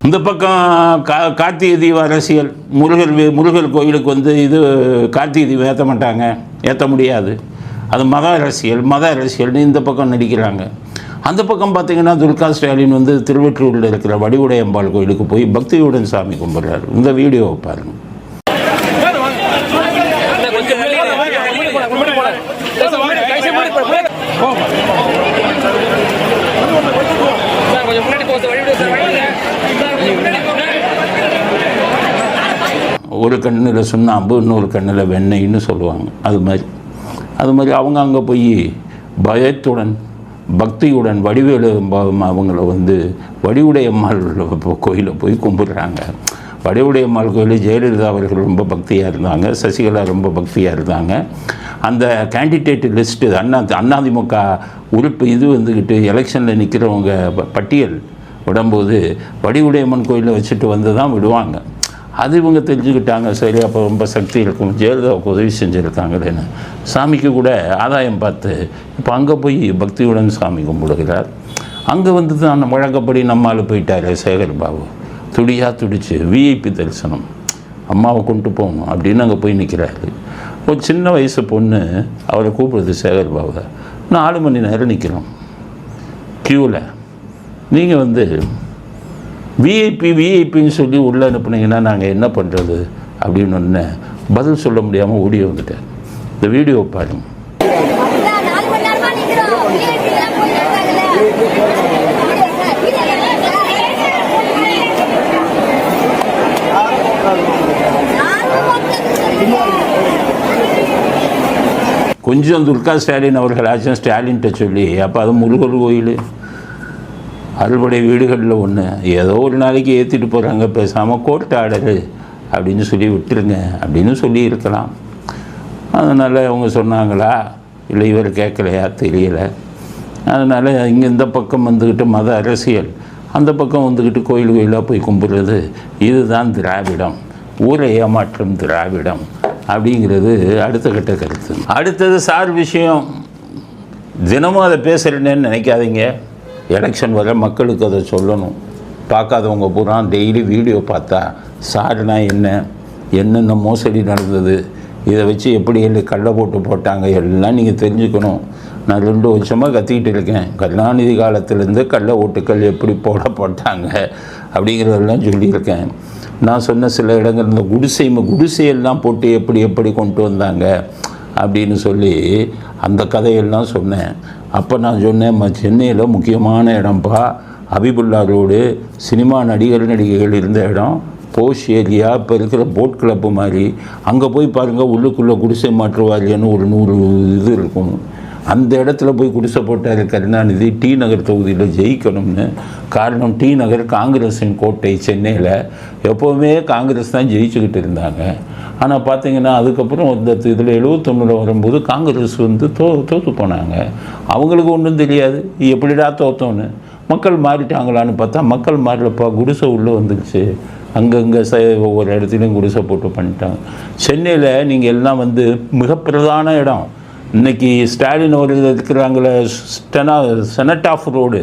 இந்த பக்கம் கா கார்த்திகை தீப அரசியல் முருகர் முருகர் கோயிலுக்கு வந்து இது கார்த்திகை தீபம் ஏற்ற மாட்டாங்க ஏற்ற முடியாது அது மத அரசியல் மத அரசியல்னு இந்த பக்கம் நடிக்கிறாங்க அந்த பக்கம் பார்த்தீங்கன்னா துர்கா ஸ்டாலின் வந்து திருவற்றூரில் இருக்கிற வடிவுடையம்பாள் கோயிலுக்கு போய் பக்தியுடன் சாமி கும்பிட்றாரு இந்த வீடியோவை பாருங்க கொஞ்சம் முன்னாடி போன முன்னாடி போன கைசி முன்னாடி போன சார் கொஞ்சம் முன்னாடி போக வழி விடு சார் வழி விடுங்க. சார் கொஞ்சம் முன்னாடி போங்க ஒரு கண்ணில் சுண்ணாம்பு இன்னொரு கண்ணில் வெண்ணெய்ன்னு சொல்லுவாங்க. அது மாதிரி. அது மாதிரி அவங்க அங்கே போய் பயத்துடன் பக்தியுடன் வடிவேலு அவங்கள வந்து வடிவுடையம்மாள் கோயிலை போய் கும்பிடுறாங்க. வடிவுடையம்மாள் கோயில் ஜெயலலிதா அவர்கள் ரொம்ப பக்தியாக இருந்தாங்க. சசிகலா ரொம்ப பக்தியாக இருந்தாங்க. அந்த கேண்டிடேட் லிஸ்ட்டு அண்ணா அண்ணாதிமுக உறுப்பு இது வந்துக்கிட்டு எலெக்ஷனில் நிற்கிறவங்க ப- பட்டியல் விடும்போது வடிவுடையம்மன் கோயிலில் வச்சுட்டு வந்து தான் விடுவாங்க. அது இவங்க தெரிஞ்சுக்கிட்டாங்க சரி அப்போ ரொம்ப சக்தி இருக்கும். ஜெயலலிதாவுக்கு உதவி செஞ்சுருக்காங்களேன்னு சாமிக்கு கூட ஆதாயம் பார்த்து இப்போ அங்கே போய் பக்தியுடன் சாமி கும்பிடுகிறார். அங்கே வந்து தான் வழக்கப்படி நம்மால் போயிட்டாரு சேகர் பாபு. துடியாக துடிச்சு விஐபி தரிசனம். அம்மாவை கொண்டு போகணும் அப்படின்னு அங்கே போய் நிற்கிறாரு ஒரு சின்ன வயசு பொண்ணு அவரை கூப்பிடுது சேகர் பாபு நாலு மணி நேரம் நிற்கிறோம் க்யூவில் நீங்கள் வந்து விஐபி விஐபின்னு சொல்லி உள்ளே அனுப்புனீங்கன்னா நாங்கள் என்ன பண்ணுறது அப்படின்னு ஒன்று பதில் சொல்ல முடியாமல் ஓடி வந்துட்டேன். இந்த வீடியோ பாருங்க. கொஞ்சம் துர்கா ஸ்டாலின் அவர்களாச்சும் ஸ்டாலின்கிட்ட சொல்லி அப்போ அது முருகர் கோயில். அறுபடை வீடுகளில் ஒன்று ஏதோ ஒரு நாளைக்கு ஏற்றிட்டு போகிறாங்க பேசாமல் கோர்ட் ஆர்டரு அப்படின்னு சொல்லி விட்டுருங்க அப்படின்னு சொல்லியிருக்கலாம் அதனால் அவங்க சொன்னாங்களா? இல்லை இவர் கேட்கலையா? தெரியலை. அதனால் இங்கே இந்த பக்கம் வந்துக்கிட்டு மத அரசியல் அந்த பக்கம் வந்துக்கிட்டு கோயில் கோயிலாக போய் கும்பிடுறது இதுதான் திராவிடம். ஊரை ஏமாற்றம் திராவிடம் அப்படிங்கிறது அடுத்த கட்ட கருத்து. அடுத்தது சார் விஷயம். தினமும் அதை பேசுகிறேன்னு நினைக்காதீங்க. எலெக்ஷன் வர மக்களுக்கு அதை சொல்லணும். பார்க்காதவங்க பூரா டெய்லி வீடியோ பார்த்தா சாருனா என்ன? என்னென்ன மோசடி நடந்தது? இதை வச்சு எப்படி எல்லாம் கள்ள போட்டு போட்டாங்க? எல்லாம் நீங்கள் தெரிஞ்சுக்கணும். நான் ரெண்டு வருஷமாக கத்திக்கிட்டு இருக்கேன். கருணாநிதி காலத்திலேருந்து கள்ள ஓட்டுக்கள் எப்படி போட போட்டாங்க? அப்படிங்கிறதெல்லாம் சொல்லியிருக்கேன். நான் சொன்ன சில இடங்கள் இந்த குடிசை குடிசையெல்லாம் போட்டு எப்படி எப்படி கொண்டு வந்தாங்க? அப்படின்னு சொல்லி அந்த கதையெல்லாம் சொன்னேன். அப்போ நான் சொன்னேன் சென்னையில் முக்கியமான இடம்ப்பா ஹபிபுல்லா ரோடு சினிமா நடிகர் நடிகைகள் இருந்த இடம். போஷ் ஏரியா இப்போ இருக்கிற போட் கிளப்பு மாதிரி. அங்கே போய் பாருங்கள் உள்ளுக்குள்ளே குடிசை மாற்றுவாரியன்னு ஒரு நூறு இது இருக்கும். அந்த இடத்துல போய் குடிசை போட்டார் கருணாநிதி. டி நகர் தொகுதியில் ஜெயிக்கணும்னு. காரணம் டி நகர் காங்கிரஸின் கோட்டை சென்னையில். எப்போவுமே காங்கிரஸ் தான் ஜெயிச்சுக்கிட்டு இருந்தாங்க. ஆனால் பார்த்தீங்கன்னா அதுக்கப்புறம் இந்த இதில் எழுபத்தொன்னில் வரும்போது காங்கிரஸ் வந்து தோ தோற்று போனாங்க. அவங்களுக்கு ஒன்றும் தெரியாது. எப்படிடா தோத்தோன்னு. மக்கள் மாறிட்டாங்களான்னு பார்த்தா மக்கள் மாறலப்பா குடிசை உள்ளே வந்துருச்சு. அங்கங்கே ச ஒவ்வொரு இடத்துலையும் குடிசை போட்டு பண்ணிட்டாங்க. சென்னையில் நீங்கள் எல்லாம் வந்து மிக பிரதான இடம். இன்னைக்கு ஸ்டாலின் அவர்கள் இருக்கிறாங்களே ஸ்டெனா செனட் ஆஃப் ரோடு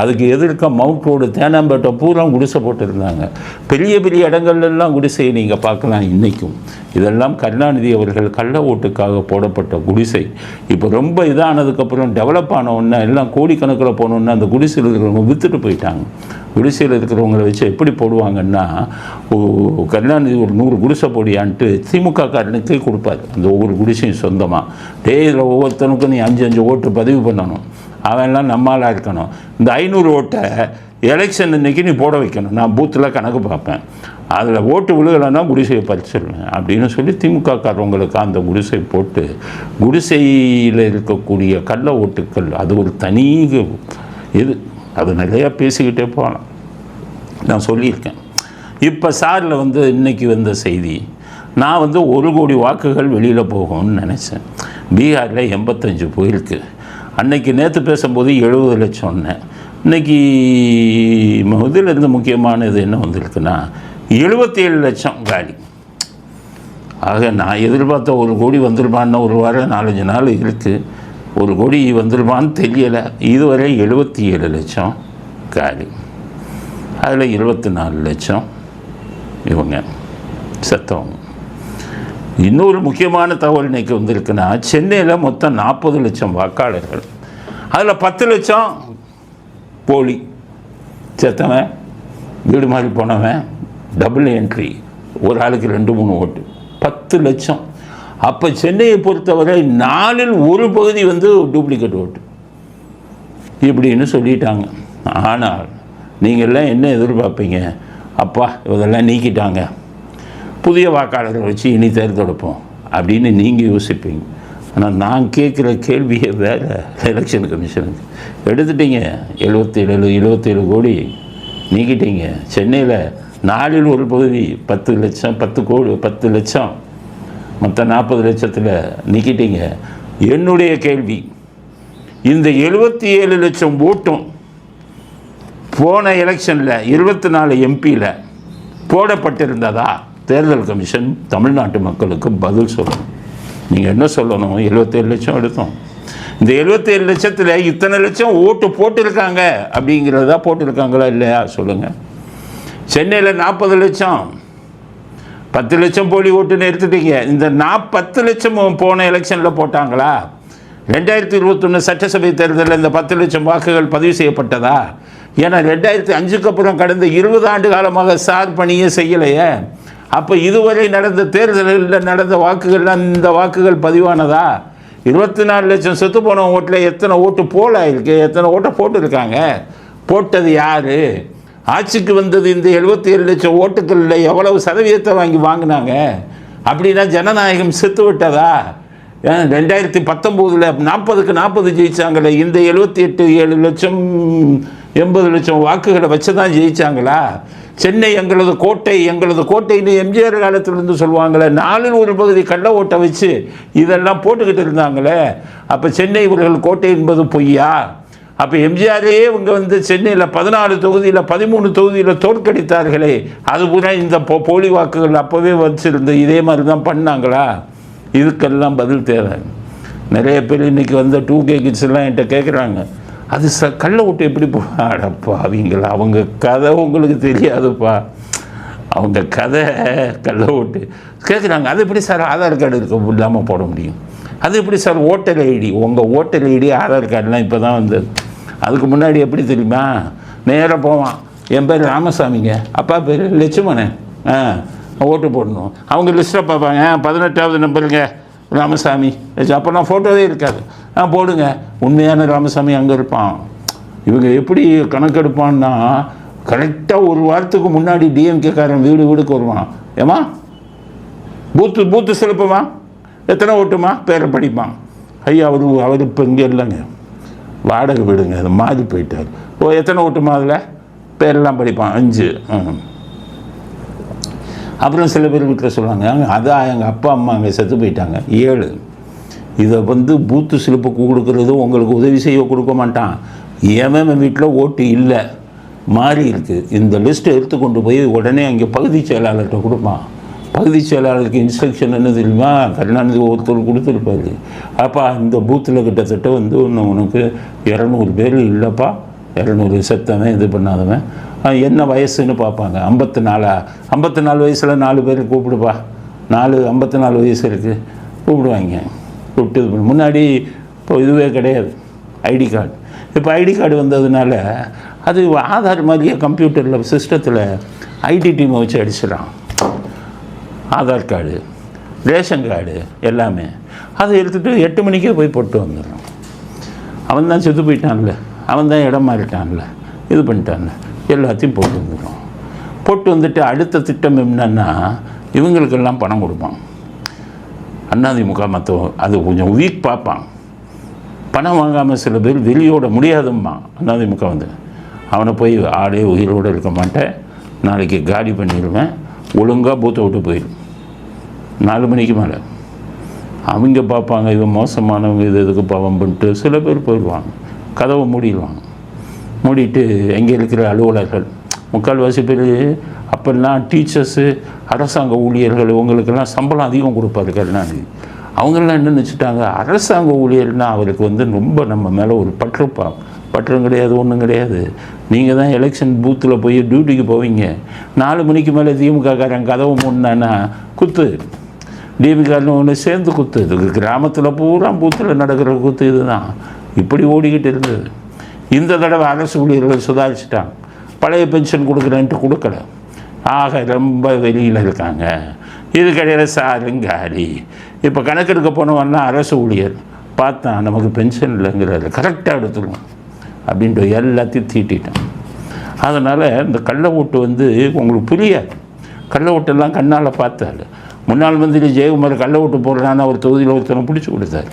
அதுக்கு எதிர்க்க மவுண்ட் ரோடு தேனாம்பேட்டை பூரா குடிசை போட்டிருந்தாங்க. பெரிய பெரிய இடங்கள்லாம் குடிசையை நீங்கள் பார்க்கலாம் இன்றைக்கும் இதெல்லாம் கருணாநிதி அவர்கள் கள்ள ஓட்டுக்காக போடப்பட்ட குடிசை. இப்போ ரொம்ப இதானதுக்கப்புறம் டெவலப் ஆன உடனே எல்லாம் கோடிக்கணக்கில் போனோன்னே அந்த குடிசையில் இருக்கிறவங்க விற்றுட்டு போயிட்டாங்க. குடிசையில் இருக்கிறவங்களை வச்சு எப்படி போடுவாங்கன்னா கல்யாணி கருணாநிதி ஒரு நூறு குடிசை போடியான்ட்டு திமுக காரனுக்கு கொடுப்பாரு. அந்த ஒவ்வொரு குடிசையும் சொந்தமாக டே இதில் ஒவ்வொருத்தனுக்கும் நீ அஞ்சு அஞ்சு ஓட்டு பதிவு பண்ணணும். அவன்லாம் நம்மளாக இருக்கணும். இந்த ஐநூறு ஓட்டை எலெக்ஷன் இன்னைக்கு நீ போட வைக்கணும். நான் பூத்தில் கணக்கு பார்ப்பேன். அதில் ஓட்டு விழுகலைன்னா குடிசையை பறிச்சிடுவேன் அப்படின்னு சொல்லி திமுக காரவங்களுக்கு அந்த குடிசை போட்டு குடிசையில் இருக்கக்கூடிய கள்ள ஓட்டுக்கள் அது ஒரு தனி இது. அது நிறையா பேசிக்கிட்டே போகலாம். நான் சொல்லியிருக்கேன். இப்போ சாரில் வந்து இன்னைக்கு வந்த செய்தி நான் வந்து ஒரு கோடி வாக்குகள் வெளியில் போகும்னு நினச்சேன். பீகாரில் எண்பத்தஞ்சு போயிருக்கு. அன்னைக்கு நேற்று பேசும்போது எழுபது லட்சம்னேன் இன்னைக்கு இதிலிருந்து முக்கியமானது என்ன வந்திருக்குன்னா எழுபத்தி ஏழு லட்சம் காலி. ஆக நான் எதிர்பார்த்த ஒரு கோடி வந்துருமான்னு ஒரு வாரம் நாலஞ்சு நாள் இருக்குது ஒரு கோடி வந்துருமான்னு தெரியலை. இதுவரை எழுபத்தி ஏழு லட்சம் காலி. அதில் இருபத்தி நாலு லட்சம் இவங்க செத்தவங்க. இன்னொரு முக்கியமான தகவல் இன்னைக்கு வந்திருக்குன்னா சென்னையில் மொத்தம் நாற்பது லட்சம் வாக்காளர்கள். அதில் பத்து லட்சம் போலி. செத்தவன் வீடு மாதிரி போனவன் டபுள் என்ட்ரி ஒரு ஆளுக்கு ரெண்டு மூணு ஓட்டு. பத்து லட்சம் அப்போ சென்னையை பொறுத்தவரை நாலில் ஒரு பகுதி வந்து டூப்ளிகேட் ஓட்டு இப்படின்னு சொல்லிட்டாங்க. ஆனால் நீங்கள்லாம் என்ன எதிர்பார்ப்பீங்க? அப்பா இதெல்லாம் நீக்கிட்டாங்க. புதிய வாக்காளர்கள் வச்சு இனி தேர்ந்தெடுப்போம் அப்படின்னு நீங்கள் யோசிப்பீங்க. ஆனால் நான் கேட்குற கேள்வியே வேறு. எலெக்ஷன் கமிஷனுக்கு எடுத்துட்டீங்க. எழுபத்தேழு எழுபத்தேழு கோடி நீக்கிட்டீங்க. சென்னையில் நாலில் ஒரு பகுதி பத்து லட்சம் பத்து கோடி பத்து லட்சம். மற்ற நாற்பது லட்சத்தில் நிற்கிட்டீங்க என்னுடைய கேள்வி இந்த எழுபத்தி ஏழு லட்சம் ஓட்டும் போன எலெக்ஷனில் இருபத்தி நாலு எம்பியில் போடப்பட்டிருந்ததா? தேர்தல் கமிஷன் தமிழ்நாட்டு மக்களுக்கு பதில் சொல்லணும். நீங்கள் என்ன சொல்லணும்? எழுபத்தேழு லட்சம் எடுத்தோம். இந்த எழுபத்தேழு லட்சத்தில் இத்தனை லட்சம் ஓட்டு போட்டிருக்காங்க அப்படிங்கிறதா போட்டிருக்காங்களா இல்லையா? சொல்லுங்கள் சென்னையில் நாற்பது லட்சம் பத்து லட்சம் போலி ஓட்டுன்னு எடுத்துட்டீங்க. இந்த நான் பத்து லட்சம் போன எலெக்ஷனில் போட்டாங்களா? ரெண்டாயிரத்தி இருபத்தொன்று சட்டசபை தேர்தலில் இந்த பத்து லட்சம் வாக்குகள் பதிவு செய்யப்பட்டதா? ஏன்னா ரெண்டாயிரத்தி அஞ்சுக்கு அப்புறம் கடந்த இருபது ஆண்டு காலமாக சார் பணியே செய்யலையே. அப்போ இதுவரை நடந்த தேர்தலில் நடந்த வாக்குகள்லாம் இந்த வாக்குகள் பதிவானதா? இருபத்தி நாலு லட்சம் செத்து போன ஓட்டில் எத்தனை ஓட்டு போல் ஆயிருக்கு எத்தனை ஓட்டை போட்டிருக்காங்க? போட்டது யாரு? ஆட்சிக்கு வந்தது இந்த எழுபத்தி ஏழு லட்சம் ஓட்டுக்களில் எவ்வளவு சதவீதத்தை வாங்கி வாங்கினாங்க? அப்படின்னா ஜனநாயகம் செத்து விட்டதா? ரெண்டாயிரத்தி பத்தொம்போதில் நாற்பதுக்கு நாற்பது ஜெயித்தாங்களே இந்த எழுபத்தி எட்டு ஏழு லட்சம் எண்பது லட்சம் வாக்குகளை வச்சு தான் ஜெயிச்சாங்களா? சென்னை எங்களது கோட்டை எங்களது கோட்டைன்னு எம்ஜிஆர் காலத்திலிருந்து சொல்லுவாங்களே நாலில் ஒரு பகுதி கள்ள ஓட்டை வச்சு இதெல்லாம் போட்டுக்கிட்டு இருந்தாங்களே அப்போ சென்னை இவர்கள் கோட்டை என்பது பொய்யா? அப்போ எம்ஜிஆரே இவங்க வந்து சென்னையில் பதினாலு தொகுதியில் பதிமூணு தொகுதியில் தோற்கடித்தார்களே. அது பூரா இந்த போ போலி வாக்குகள் அப்போவே வச்சுருந்து இதே மாதிரி தான் பண்ணாங்களா? இதுக்கெல்லாம் பதில் தேவை. நிறைய பேர் இன்றைக்கி வந்த டூ கே கிட்ஸ்லாம் என்கிட்ட கேட்குறாங்க அது ச கல்லை விட்டு எப்படி போடப்பா அவங்கள அவங்க கதை உங்களுக்கு தெரியாதுப்பா. அவங்க கதை கள்ள ஓட்டு. கேட்குறாங்க அது எப்படி சார் ஆதார் கார்டு இருக்க இல்லாமல் போட முடியும்? அது எப்படி சார் ஓட்டர் ஐடி? உங்கள் ஓட்டர் ஐடி ஆதார் கார்டுலாம் இப்போ தான் வந்தது அதுக்கு முன்னாடி எப்படி தெரியுமா? நேராக போவான். என் பேர் ராமசாமிங்க. அப்பா பேர் லட்சுமணன். ஆ ஓட்டு போடணும். அவங்க லிஸ்ட்டை பார்ப்பாங்க. பதினெட்டாவது நம்பருங்க. ராமசாமி. அப்போல்லாம் ஃபோட்டோவே இருக்காது. ஆ போடுங்க. உண்மையான ராமசாமி அங்கே இருப்பான். இவங்க எப்படி கணக்கெடுப்பான்னா கரெக்டாக ஒரு வாரத்துக்கு முன்னாடி டிஎம்கேக்காரன் வீடு வீடுக்கு வருவான். ஏமா பூத்து பூத்து செலுப்புமா? எத்தனை ஓட்டுமா? பேரை படிப்பான். ஐயா அவர் அவர் இப்போ இங்கே இல்லைங்க. வாடகை வீடுங்க அது மாறி போயிட்டார். ஓ எத்தனை ஓட்டுமா அதில் பேரெல்லாம் படிப்பான் அஞ்சு. அப்புறம் சில பேர் வீட்டில் சொல்லுவாங்க அதான் எங்கள் அப்பா அம்மா அங்கே செத்து போயிட்டாங்க. ஏழு. இதை வந்து பூத்து சிலிப்புக்கு கொடுக்குறது உங்களுக்கு உதவி செய்ய கொடுக்க மாட்டான். எவன் வீட்டில் ஓட்டு இல்லை. மாறி இருக்குது இந்த லிஸ்ட்டை எடுத்து கொண்டு போய் உடனே அங்கே பகுதி செயலாளர்கிட்ட கொடுப்பான். பகுதி செயலாளருக்கு இன்ஸ்ட்ரக்ஷன் என்ன தெரியுமா? கருணாநிதி ஒருத்தர் கொடுத்துருப்பாரு. அப்பா இந்த பூத்தில் கிட்டத்தட்ட வந்து ஒன்று உனக்கு இரநூறு பேர் இல்லைப்பா. இரநூறு செத்தவன் இது பண்ணாதவன். என்ன வயசுன்னு பார்ப்பாங்க. ஐம்பத்தி நாலா ஐம்பத்தி நாலு வயசில் நாலு பேர் கூப்பிடுப்பா. நாலு ஐம்பத்தி நாலு வயசு இருக்குது கூப்பிடுவாங்க. கூப்பிட்டு இது முன்னாடி இப்போ இதுவே கிடையாது. ID card. இப்போ ஐடி கார்டு வந்ததுனால அது ஆதார் மாதிரியே கம்ப்யூட்டரில் சிஸ்டத்தில் ஐடி டீமை வச்சு அடிச்சிடறான். ஆதார் கார்டு ரேஷன் கார்டு எல்லாமே. அதை எடுத்துகிட்டு எட்டு மணிக்கே போய் போட்டு வந்துடுறான். அவன் தான் செத்து போயிட்டான்ல. அவன் தான் இடம் மாறிட்டான்ல. இது பண்ணிட்டான்ல. எல்லாத்தையும் போட்டு வந்துடுறான். போட்டு வந்துட்டு அடுத்த திட்டம் என்னன்னா இவங்களுக்கெல்லாம் பணம் கொடுப்பான். அண்ணாதிமுக மற்ற அது கொஞ்சம் வீக் பார்ப்பான். பணம் வாங்காமல் சில பேர் வெளியோட முடியாதும்மா அண்ணாதிமுக வந்து. அவனை போய் ஆளே உயிரோடு இருக்க மாட்டேன். நாளைக்கு காலி பண்ணிடுவேன். ஒழுங்காக பூத்தை விட்டு போயிடும் நாலு மணிக்கு மேலே. அவங்க பார்ப்பாங்க இவன் மோசமானவங்க இது எதுக்கு பாவம் பண்ணிட்டு சில பேர் போயிடுவாங்க. கதவை மூடிடுவாங்க. மூடிட்டு எங்கே இருக்கிற அலுவலர்கள் முக்கால்வாசி பேர் அப்போல்லாம் டீச்சர்ஸு அரசாங்க ஊழியர்கள் இவங்களுக்கெல்லாம் சம்பளம் அதிகம் கொடுப்பாரு கருணாநிதி. அவங்கெல்லாம் என்ன நினச்சிட்டாங்க? அரசாங்க ஊழியர்னால் அவருக்கு வந்து ரொம்ப நம்ம மேலே ஒரு பற்றுப்பா பற்றம் கிடையாது ஒன்றும் கிடையாது. நீங்கள் தான் எலெக்ஷன் பூத்தில் போய் டியூட்டிக்கு போவீங்க. நாலு மணிக்கு மேலே திமுககாரன் கதவு மூடினான்னா குத்து. டிஎம்காரன் ஒன்று சேர்ந்து குத்து. இது கிராமத்தில் பூரா பூத்தில் நடக்கிற குத்து இதுதான். இப்படி ஓடிக்கிட்டு இருந்தது. இந்த தடவை அரசு ஊழியர்கள் சுதாரிச்சிட்டாங்க. பழைய பென்ஷன் கொடுக்குறேன்ட்டு கொடுக்கல. ஆக ரொம்ப வெளியில் இருக்காங்க. இதுக்கடையில் கிடையாது காலி. இப்போ கணக்கெடுக்க போனவன்னா அரசு ஊழியர். பார்த்தான் நமக்கு பென்ஷன் இல்லைங்கிறாரு. கரெக்டாக எடுத்துருவோம் அப்படின்ட்டு எல்லாத்தையும் தீட்டிட்டான். அதனால் இந்த கள்ள ஓட்டு வந்து உங்களுக்கு புரியாது. கள்ள ஓட்டெல்லாம் கண்ணால் பார்த்தாரு. முன்னாள் மந்திரி ஜெயக்குமார் கள்ள ஓட்டு போடுறான்னு அவர் தொகுதியில் ஒருத்தனை பிடிச்சி கொடுத்தாரு.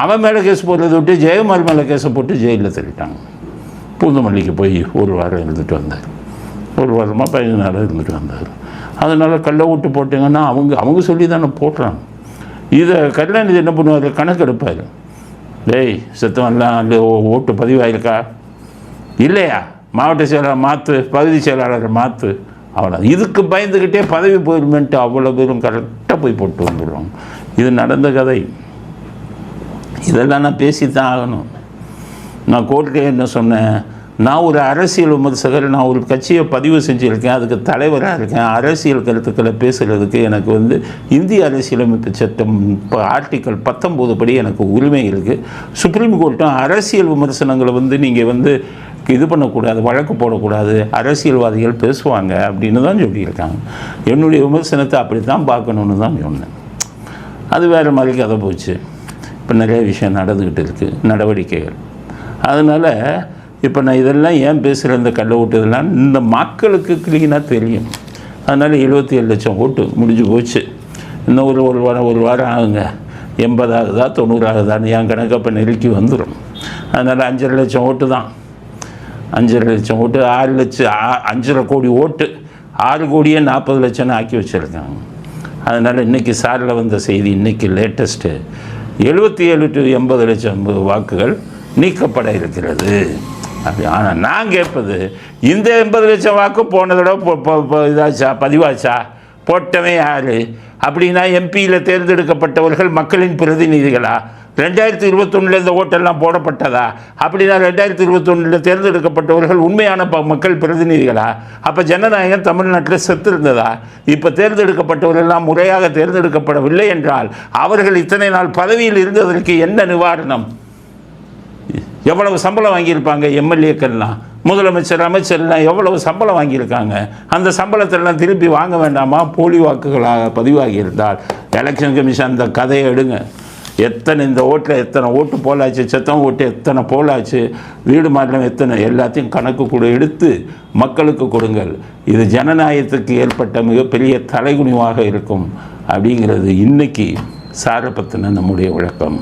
அவன் மேலே கேஸ் போடுறதை விட்டு ஜெயக்குமார் மேலே கேஸை போட்டு ஜெயிலில் தள்ளிட்டாங்க. பூந்தமல்லிக்கு போய் ஒரு வாரம் இருந்துட்டு வந்தார். ஒரு வாரமாக பதினஞ்சு நாளாக இருந்துட்டு வந்தார். அதனால் கள்ள ஓட்டு போட்டிங்கன்னா அவங்க அவங்க சொல்லி தானே போடுறாங்க. இதை கருணாநிதி என்ன பண்ணுவார்? கணக்கெடுப்பார். டேய் செத்தவன்லாம் இல்லை ஓட்டு பதிவாயிருக்கா? இல்லையா? மாவட்ட செயலாளர் மாற்று பகுதி செயலாளரை மாற்று அவ்வளோ இதுக்கு பயந்துக்கிட்டே பதவி போயிருமென்ட்டு அவ்வளோ பேரும் கரெக்டாக போய் போட்டு வந்துடுவாங்க இது நடந்த கதை. இதெல்லாம் நான் பேசி தான் ஆகணும். நான் கோர்ட்டில் என்ன சொன்னேன்? நான் ஒரு அரசியல் விமர்சகர் நான் ஒரு கட்சியை பதிவு செஞ்சுருக்கேன் அதுக்கு தலைவராக இருக்கேன். அரசியல் கருத்துக்களை பேசுகிறதுக்கு எனக்கு வந்து இந்திய அரசியலமைப்பு சட்டம் இப்போ ஆர்டிக்கல் பத்தொம்போது படி எனக்கு உரிமை இருக்குது சுப்ரீம் கோர்ட்டும் அரசியல் விமர்சனங்களை வந்து நீங்கள் வந்து இது பண்ணக்கூடாது வழக்கு போடக்கூடாது அரசியல்வாதிகள் பேசுவாங்க அப்படின்னு தான் சொல்லியிருக்காங்க. என்னுடைய விமர்சனத்தை அப்படி தான் பார்க்கணுன்னு தான் சொன்னேன். அது வேறு மாதிரி கதை போச்சு. இப்போ நிறைய விஷயம் நடந்துக்கிட்டு இருக்குது நடவடிக்கைகள். அதனால் இப்போ நான் இதெல்லாம் ஏன் பேசுகிற இந்த கல்லை ஓட்டுதெல்லாம் இந்த மக்களுக்கு க்ளீனாக தெரியும். அதனால் எழுபத்தி ஏழு லட்சம் ஓட்டு முடிஞ்சு போச்சு. இன்னும் ஒரு ஒரு வாரம் ஒரு வாரம் ஆகுங்க. எண்பதாகுதா தொண்ணூறாகுதான்னு என் கணக்கு அப்போ நெருக்கி வந்துடும் அதனால் அஞ்சரை லட்சம் ஓட்டு தான். அஞ்சரை லட்சம் ஓட்டு ஆறு லட்சம் ஆ- அஞ்சரை கோடி ஓட்டு ஆறு கோடியே நாற்பது லட்சம்னு ஆக்கி வச்சுருக்காங்க. அதனால் இன்றைக்கி சாரில் வந்த செய்தி இன்றைக்கி லேட்டஸ்ட்டு எழுபத்தி ஏழு டு எண்பது லட்சம் வாக்குகள் நீக்கப்பட இருக்கிறது. அப்படி ஆனால் நான் கேட்பது இந்த எண்பது லட்சம் வாக்கு போன தடவை இதாச்சா பதிவாச்சா? போட்டவன் யார்? அப்படின்னா எம்பியில் தேர்ந்தெடுக்கப்பட்டவர்கள் மக்களின் பிரதிநிதிகளா? ரெண்டாயிரத்தி இருபத்தொன்னில் இந்த ஓட்டெல்லாம் போடப்பட்டதா? அப்படின்னா ரெண்டாயிரத்தி இருபத்தொன்னில் தேர்ந்தெடுக்கப்பட்டவர்கள் உண்மையான ப மக்கள் பிரதிநிதிகளா? அப்போ ஜனநாயகம் தமிழ்நாட்டில் செத்து இருந்ததா இப்போ தேர்ந்தெடுக்கப்பட்டவர்களெல்லாம் முறையாக தேர்ந்தெடுக்கப்படவில்லை என்றால் அவர்கள் இத்தனை நாள் பதவியில் இருந்ததற்கு என்ன நிவாரணம்? எவ்வளவு சம்பளம் வாங்கியிருப்பாங்க எம்எல்ஏக்கள்லாம் முதலமைச்சர் அமைச்சர்லாம் எவ்வளவு சம்பளம் வாங்கியிருக்காங்க? அந்த சம்பளத்தெல்லாம் திருப்பி வாங்க வேண்டாமா? போலி வாக்குகளாக பதிவாகி இருந்தால். எலெக்ஷன் கமிஷன் அந்த கதையை எடுங்க. எத்தனை இந்த ஓட்டில் எத்தனை ஓட்டு போலாச்சு செத்தம் ஓட்டு எத்தனை போலாச்சு வீடு மாற்றம் எத்தனை எல்லாத்தையும் கணக்கு கூட எடுத்து மக்களுக்கு கொடுங்கள். இது ஜனநாயகத்துக்கு ஏற்பட்ட மிகப்பெரிய தலைகுனிவாக இருக்கும். அப்படிங்கிறது இன்னைக்கு சாரை பற்றின நம்முடைய விளக்கம்